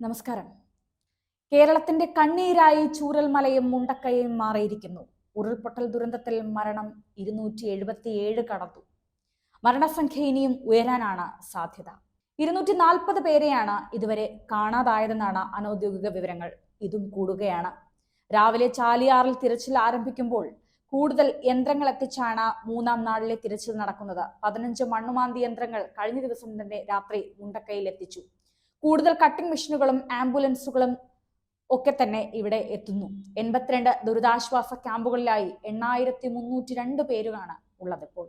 നമസ്കാരം. കേരളത്തിന്റെ കണ്ണീരായി ചൂരൽമലയും മുണ്ടക്കയും മാറിയിരിക്കുന്നു. ഉരുൾപൊട്ടൽ ദുരന്തത്തിൽ മരണം ഇരുന്നൂറ്റി എഴുപത്തിയേഴ് കടന്നു. മരണസംഖ്യ ഇനിയും ഉയരാനാണ് സാധ്യത. ഇരുന്നൂറ്റി നാൽപ്പത് പേരെയാണ് ഇതുവരെ കാണാതായതെന്നാണ് അനൌദ്യോഗിക വിവരങ്ങൾ. ഇതും കൂടുകയാണ്. രാവിലെ ചാലിയാറിൽ തിരച്ചിൽ ആരംഭിക്കുമ്പോൾ കൂടുതൽ യന്ത്രങ്ങൾ എത്തിച്ചാണ് മൂന്നാം നാളിലെ തിരച്ചിൽ നടക്കുന്നത്. പതിനഞ്ച് മണ്ണുമാന്തി യന്ത്രങ്ങൾ കഴിഞ്ഞ ദിവസം തന്നെ രാത്രി മുണ്ടക്കയിൽ എത്തിച്ചു. കൂടുതൽ കട്ടിംഗ് മെഷീനുകളും ആംബുലൻസുകളും ഒക്കെ തന്നെ ഇവിടെ എത്തുന്നു. എൺപത്തിരണ്ട് ദുരിതാശ്വാസ ക്യാമ്പുകളിലായി എണ്ണായിരത്തി മുന്നൂറ്റി രണ്ട് പേരുമാണ് ഉള്ളത് ഇപ്പോൾ.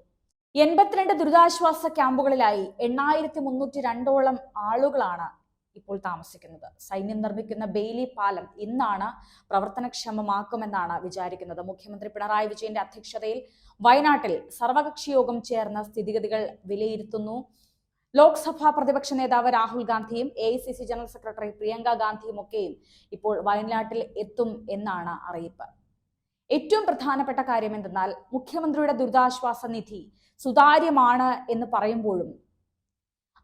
എൺപത്തിരണ്ട് ദുരിതാശ്വാസ ക്യാമ്പുകളിലായി എണ്ണായിരത്തി മുന്നൂറ്റി രണ്ടോളം ആളുകളാണ് ഇപ്പോൾ താമസിക്കുന്നത്. സൈന്യം നിർമ്മിക്കുന്ന ബെയിലി പാലം ഇന്നാണ് പ്രവർത്തനക്ഷമമാക്കുമെന്നാണ് വിചാരിക്കുന്നത്. മുഖ്യമന്ത്രി പിണറായി വിജയന്റെ അധ്യക്ഷതയിൽ വയനാട്ടിൽ സർവകക്ഷി യോഗം ചേർന്ന സ്ഥിതിഗതികൾ വിലയിരുത്തുന്നു. ലോക്സഭാ പ്രതിപക്ഷ നേതാവ് രാഹുൽ ഗാന്ധിയും എ ജനറൽ സെക്രട്ടറി പ്രിയങ്ക ഗാന്ധിയും ഒക്കെയും ഇപ്പോൾ വയനാട്ടിൽ എത്തും എന്നാണ് അറിയിപ്പ്. ഏറ്റവും പ്രധാനപ്പെട്ട കാര്യം എന്തെന്നാൽ മുഖ്യമന്ത്രിയുടെ ദുരിതാശ്വാസ നിധി സുതാര്യമാണ് എന്ന് പറയുമ്പോഴും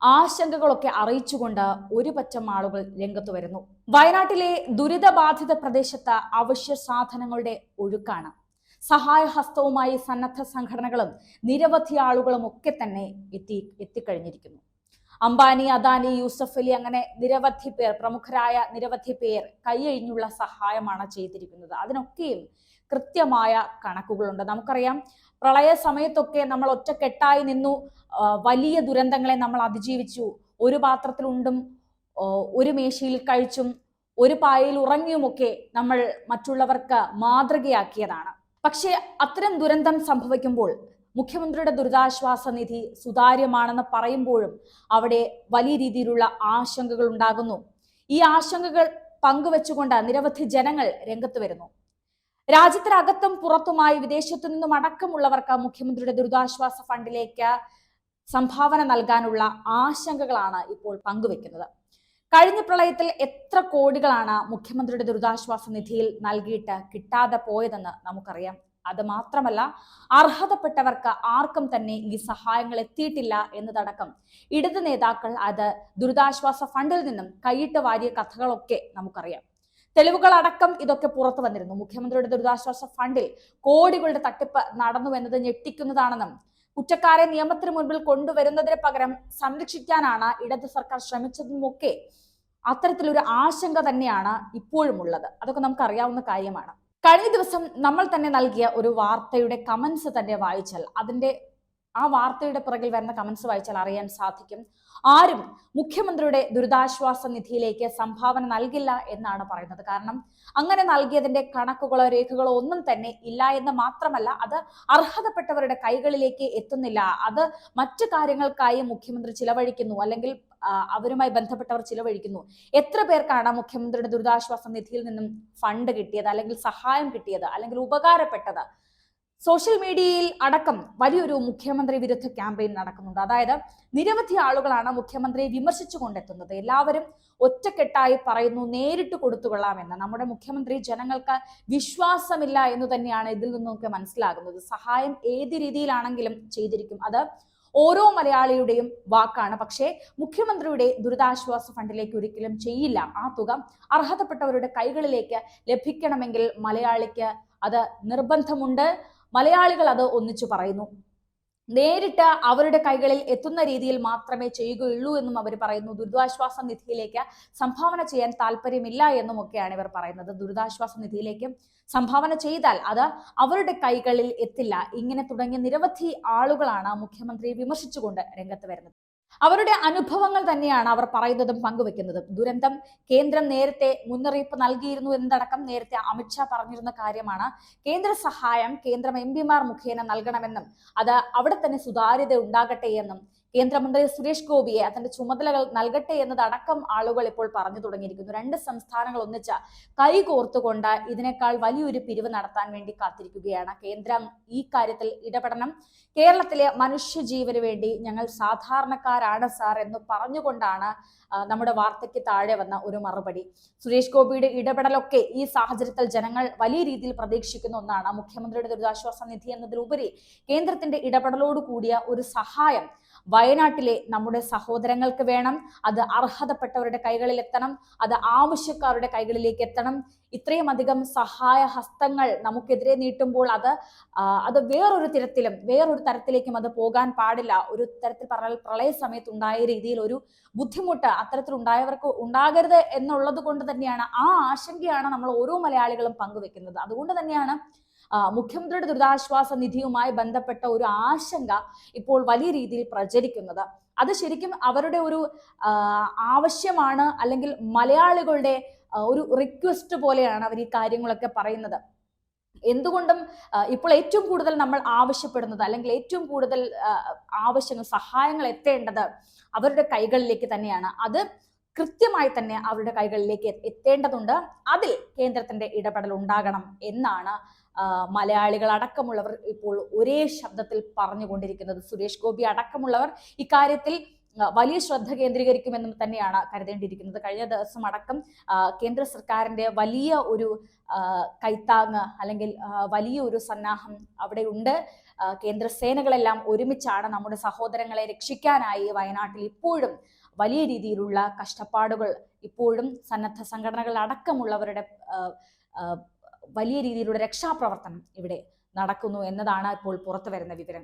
ആശങ്കകളൊക്കെ അറിയിച്ചുകൊണ്ട് ഒരു പറ്റം ആളുകൾ രംഗത്ത് വരുന്നു. വയനാട്ടിലെ ദുരിതബാധിത പ്രദേശത്ത് അവശ്യ സാധനങ്ങളുടെ ഒഴുക്കാണ്. സഹായഹസ്തവുമായി സന്നദ്ധ സംഘടനകളും നിരവധി ആളുകളും ഒക്കെ തന്നെ എത്തി എത്തിക്കഴിഞ്ഞിരിക്കുന്നു. അംബാനി അദാനി യൂസഫ് അലി അങ്ങനെ നിരവധി പേർ പ്രമുഖരായ നിരവധി പേർ കൈയഴിഞ്ഞുള്ള സഹായമാണ് ചെയ്തിരിക്കുന്നത്. അതിനൊക്കെയും കൃത്യമായ കണക്കുകളുണ്ട്. നമുക്കറിയാം പ്രളയ സമയത്തൊക്കെ നമ്മൾ ഒറ്റക്കെട്ടായി നിന്നു. വലിയ ദുരന്തങ്ങളെ നമ്മൾ അതിജീവിച്ചു. ഒരു പാത്രത്തിലുണ്ടും ഒരു മേശയിൽ കഴിച്ചും ഒരു പായയിൽ ഉറങ്ങിയുമൊക്കെ നമ്മൾ മറ്റുള്ളവർക്ക് മാതൃകയാക്കിയതാണ്. പക്ഷേ അത്തരം ദുരന്തം സംഭവിക്കുമ്പോൾ മുഖ്യമന്ത്രിയുടെ ദുരിതാശ്വാസ നിധി സുതാര്യമാണെന്ന് പറയുമ്പോഴും അവിടെ വലിയ രീതിയിലുള്ള ആശങ്കകൾ ഉണ്ടാകുന്നു. ഈ ആശങ്കകൾ പങ്കുവെച്ചുകൊണ്ട് നിരവധി ജനങ്ങൾ രംഗത്ത് വരുന്നു. രാജ്യത്തിനകത്തും പുറത്തുമായി വിദേശത്തു നിന്നും അടക്കമുള്ളവർക്ക് മുഖ്യമന്ത്രിയുടെ ദുരിതാശ്വാസ ഫണ്ടിലേക്ക് സംഭാവന നൽകാനുള്ള ആശങ്കകളാണ് ഇപ്പോൾ പങ്കുവെക്കുന്നത്. കഴിഞ്ഞ പ്രളയത്തിൽ എത്ര കോടികളാണ് മുഖ്യമന്ത്രിയുടെ ദുരിതാശ്വാസ നിധിയിൽ നൽകിയിട്ട് കിട്ടാതെ പോയതെന്ന് നമുക്കറിയാം. അത് മാത്രമല്ല അർഹതപ്പെട്ടവർക്ക് ആർക്കും തന്നെ ഈ സഹായങ്ങൾ എത്തിയിട്ടില്ല എന്നതടക്കം ഇടത് നേതാക്കൾ അത് ദുരിതാശ്വാസ ഫണ്ടിൽ നിന്നും കൈയിട്ട് വാരിയ കഥകളൊക്കെ നമുക്കറിയാം. തെളിവുകൾ അടക്കം ഇതൊക്കെ പുറത്തു വന്നിരുന്നു. മുഖ്യമന്ത്രിയുടെ ദുരിതാശ്വാസ ഫണ്ടിൽ കോടികളുടെ തട്ടിപ്പ് നടന്നു എന്നത് ഞെട്ടിക്കുന്നതാണെന്നും കുറ്റക്കാരെ നിയമത്തിന് മുൻപിൽ കൊണ്ടുവരുന്നതിന് പകരം സംരക്ഷിക്കാനാണ് ഇടത് സർക്കാർ ശ്രമിച്ചതുമൊക്കെ അത്തരത്തിലൊരു ആശങ്ക തന്നെയാണ് ഇപ്പോഴും ഉള്ളത് അതൊക്കെ നമുക്ക് അറിയാവുന്ന കാര്യമാണ്. കഴിഞ്ഞ ദിവസം നമ്മൾ തന്നെ നൽകിയ ഒരു വാർത്തയുടെ കമന്റ്സ് തന്നെ വായിച്ചാൽ അതിന്റെ ആ വാർത്തയുടെ പുറകിൽ വരുന്ന കമന്റ്സ് വായിച്ചാൽ അറിയാൻ സാധിക്കും. ആരും മുഖ്യമന്ത്രിയുടെ ദുരിതാശ്വാസ നിധിയിലേക്ക് സംഭാവന നൽകില്ല എന്നാണ് പറയുന്നത്. കാരണം അങ്ങനെ നൽകിയതിന്റെ കണക്കുകളോ രേഖകളോ ഒന്നും തന്നെ ഇല്ല എന്ന് മാത്രമല്ല അത് അർഹതപ്പെട്ടവരുടെ കൈകളിലേക്ക് എത്തുന്നില്ല. അത് മറ്റു കാര്യങ്ങൾക്കായി മുഖ്യമന്ത്രി ചിലവഴിക്കുന്നു അല്ലെങ്കിൽ അവരുമായി ബന്ധപ്പെട്ടവർ ചിലവഴിക്കുന്നു. എത്ര പേർക്കാണ് മുഖ്യമന്ത്രിയുടെ ദുരിതാശ്വാസ നിധിയിൽ നിന്നും ഫണ്ട് കിട്ടിയത് അല്ലെങ്കിൽ സഹായം കിട്ടിയത് അല്ലെങ്കിൽ ഉപകാരപ്പെട്ടത്? സോഷ്യൽ മീഡിയയിൽ അടക്കം വലിയൊരു മുഖ്യമന്ത്രി വിരുദ്ധ ക്യാമ്പയിൻ നടക്കുന്നുണ്ട്. അതായത് നിരവധി ആളുകളാണ് മുഖ്യമന്ത്രിയെ വിമർശിച്ചു കൊണ്ടെത്തുന്നത് എല്ലാവരും ഒറ്റക്കെട്ടായി പറയുന്നു നേരിട്ട് കൊടുത്തുകൊള്ളാമെന്ന്. നമ്മുടെ മുഖ്യമന്ത്രി ജനങ്ങൾക്ക് വിശ്വാസമില്ല എന്ന് തന്നെയാണ് ഇതിൽ നിന്നൊക്കെ മനസ്സിലാകുന്നത്. സഹായം ഏത് രീതിയിലാണെങ്കിലും ചെയ്തിരിക്കും. അത് ഓരോ മലയാളിയുടെയും വാക്കാണ്. പക്ഷേ മുഖ്യമന്ത്രിയുടെ ദുരിതാശ്വാസ ഫണ്ടിലേക്ക് ഒരിക്കലും ചെയ്യില്ല. ആ തുക അർഹതപ്പെട്ടവരുടെ കൈകളിലേക്ക് ലഭിക്കണമെങ്കിൽ മലയാളിക്ക് അത് നിർബന്ധമുണ്ട്. മലയാളികൾ അത് ഒന്നിച്ചു പറയുന്നു. നേരിട്ട് അവരുടെ കൈകളിൽ എത്തുന്ന രീതിയിൽ മാത്രമേ ചെയ്യുകയുള്ളൂ എന്നും അവർ പറയുന്നു. ദുരിതാശ്വാസ നിധിയിലേക്ക് സംഭാവന ചെയ്യാൻ താല്പര്യമില്ല എന്നും ഒക്കെയാണ് ഇവർ പറയുന്നത്. ദുരിതാശ്വാസ നിധിയിലേക്ക് സംഭാവന ചെയ്താൽ അത് അവരുടെ കൈകളിൽ എത്തില്ല. ഇങ്ങനെ തുടങ്ങിയ നിരവധി ആളുകളാണ് മുഖ്യമന്ത്രിയെ വിമർശിച്ചുകൊണ്ട് രംഗത്ത് വരുന്നത്. അവരുടെ അനുഭവങ്ങൾ തന്നെയാണ് അവർ പറയുന്നതും പങ്കുവെക്കുന്നതും. ദുരന്തം കേന്ദ്രം നേരത്തെ മുന്നറിയിപ്പ് നൽകിയിരുന്നു എന്നതടക്കം നേരത്തെ അമിത്ഷാ പറഞ്ഞിരുന്ന കാര്യമാണ്. കേന്ദ്ര സഹായം കേന്ദ്രം എം പിമാർ മുഖേന നൽകണമെന്നും അത് അവിടെ തന്നെ സുതാര്യത ഉണ്ടാകട്ടെ എന്നും കേന്ദ്രമന്ത്രി സുരേഷ് ഗോപിയെ അതിന്റെ ചുമതലകൾ നൽകട്ടെ എന്നതടക്കം ആളുകൾ ഇപ്പോൾ പറഞ്ഞു തുടങ്ങിയിരിക്കുന്നു. രണ്ട് സംസ്ഥാനങ്ങൾ ഒന്നിച്ച കൈകോർത്തുകൊണ്ട് ഇതിനേക്കാൾ വലിയൊരു പിരിവ് നടത്താൻ വേണ്ടി കാത്തിരിക്കുകയാണ്. കേന്ദ്രം ഈ കാര്യത്തിൽ ഇടപെടണം. കേരളത്തിലെ മനുഷ്യജീവന് വേണ്ടി ഞങ്ങൾ സാധാരണക്കാരാണ് സാർ എന്ന് പറഞ്ഞുകൊണ്ടാണ് നമ്മുടെ വാർത്തയ്ക്ക് താഴെ വന്ന ഒരു മറുപടി. സുരേഷ് ഗോപിയുടെ ഇടപെടലൊക്കെ ഈ സാഹചര്യത്തിൽ ജനങ്ങൾ വലിയ രീതിയിൽ പ്രതീക്ഷിക്കുന്ന ഒന്നാണ്. മുഖ്യമന്ത്രിയുടെ ദുരിതാശ്വാസ നിധി എന്നതിലുപരി കേന്ദ്രത്തിന്റെ ഇടപെടലോട് കൂടിയ ഒരു സഹായം വയനാട്ടിലെ നമ്മുടെ സഹോദരങ്ങൾക്ക് വേണം. അത് അർഹതപ്പെട്ടവരുടെ കൈകളിൽ എത്തണം. അത് ആവശ്യക്കാരുടെ കൈകളിലേക്ക് എത്തണം. ഇത്രയും അധികം സഹായ ഹസ്തങ്ങൾ നമുക്കെതിരെ നീട്ടുമ്പോൾ അത് അത് വേറൊരു തരത്തിലും വേറൊരു തരത്തിലേക്കും അത് പോകാൻ പാടില്ല. ഒരു തരത്തിൽ പറഞ്ഞാൽ പ്രളയ സമയത്ത് ഉണ്ടായ രീതിയിൽ ഒരു ബുദ്ധിമുട്ട് അത്തരത്തിൽ ഉണ്ടായവർക്ക് ഉണ്ടാകരുത് എന്നുള്ളത് കൊണ്ട് തന്നെയാണ് ആ ആശങ്കയാണ് നമ്മൾ ഓരോ മലയാളികളും പങ്കുവെക്കുന്നത്. അതുകൊണ്ട് തന്നെയാണ് മുഖ്യമന്ത്രിയുടെ ദുരിതാശ്വാസ നിധിയുമായി ബന്ധപ്പെട്ട ഒരു ആശങ്ക ഇപ്പോൾ വലിയ രീതിയിൽ പ്രചരിക്കുന്നത്. അത് ശരിക്കും അവരുടെ ഒരു ആവശ്യമാണ് അല്ലെങ്കിൽ മലയാളികളുടെ ഒരു റിക്വസ്റ്റ് പോലെയാണ് അവർ ഈ കാര്യങ്ങളൊക്കെ പറയുന്നത്. എന്തുകൊണ്ടും ഇപ്പോൾ ഏറ്റവും കൂടുതൽ നമ്മൾ ആവശ്യപ്പെടുന്നത് അല്ലെങ്കിൽ ഏറ്റവും കൂടുതൽ ആവശ്യങ്ങൾ സഹായങ്ങൾ എത്തേണ്ടത് അവരുടെ കൈകളിലേക്ക് തന്നെയാണ്. അത് കൃത്യമായി തന്നെ അവരുടെ കൈകളിലേക്ക് എത്തേണ്ടതുണ്ട്. അതിൽ കേന്ദ്രത്തിന്റെ ഇടപെടൽ ഉണ്ടാകണം എന്നാണ് മലയാളികൾ അടക്കമുള്ളവർ ഇപ്പോൾ ഒരേ ശബ്ദത്തിൽ പറഞ്ഞുകൊണ്ടിരിക്കുന്നത് സുരേഷ് ഗോപി അടക്കമുള്ളവർ ഇക്കാര്യത്തിൽ വലിയ ശ്രദ്ധ കേന്ദ്രീകരിക്കുമെന്നും തന്നെയാണ് കരുതേണ്ടിയിരിക്കുന്നത്. കഴിഞ്ഞ ദിവസം അടക്കം കേന്ദ്ര സർക്കാരിന്റെ വലിയ ഒരു കൈത്താങ് അല്ലെങ്കിൽ വലിയ ഒരു സന്നാഹം അവിടെ ഉണ്ട്. കേന്ദ്ര സേനകളെല്ലാം ഒരുമിച്ചാണ് നമ്മുടെ സഹോദരങ്ങളെ രക്ഷിക്കാനായി വയനാട്ടിൽ ഇപ്പോഴും വലിയ രീതിയിലുള്ള കഷ്ടപ്പാടുകൾ ഇപ്പോഴും സന്നദ്ധ സംഘടനകൾ അടക്കമുള്ളവരുടെ വലിയ രീതിയിലുള്ള രക്ഷാപ്രവർത്തനം ഇവിടെ നടക്കുന്നു എന്നതാണ് ഇപ്പോൾ പുറത്തു വരുന്ന വിവരം.